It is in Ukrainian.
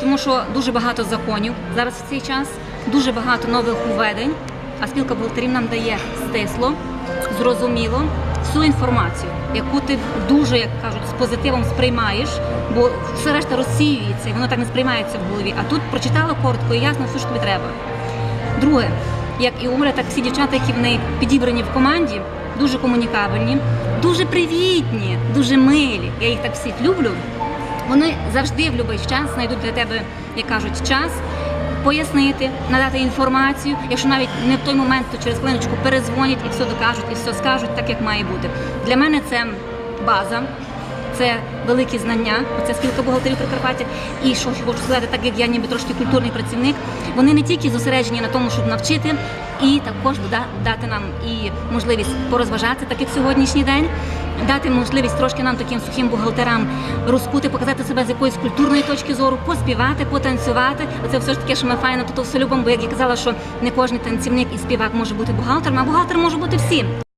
тому що дуже багато законів зараз в цей час, дуже багато нових уведень. А спілка бухгалтерів нам дає стисло, зрозуміло всю інформацію, яку ти дуже, як кажуть, з позитивом сприймаєш, бо все решта розсіюється і воно так не сприймається в голові. А тут прочитала коротко і ясно все, що тобі треба. Друге, як і Оля, так всі дівчата, які в неї підібрані в команді, дуже комунікабельні, дуже привітні, дуже милі. Я їх так всіх люблю. Вони завжди в будь-який час знайдуть для тебе, як кажуть, час пояснити, надати інформацію. Якщо навіть не в той момент, то через хвилиночку перезвонять і все докажуть, і все скажуть так, як має бути. Для мене це база. Це великі знання, це спілка бухгалтерів Прикарпаття. І що хочу сказати, так як я ніби трошки культурний працівник, вони не тільки зосереджені на тому, щоб навчити, і також да- дати нам і можливість порозважати, так як сьогоднішній день, дати можливість трошки нам таким сухим бухгалтерам розкути, показати себе з якоїсь культурної точки зору, поспівати, потанцювати. Оце все ж таке, що ми файно тут все любимо, бо як я казала, що не кожен танцівник і співак може бути бухгалтером, а бухгалтер може бути всім.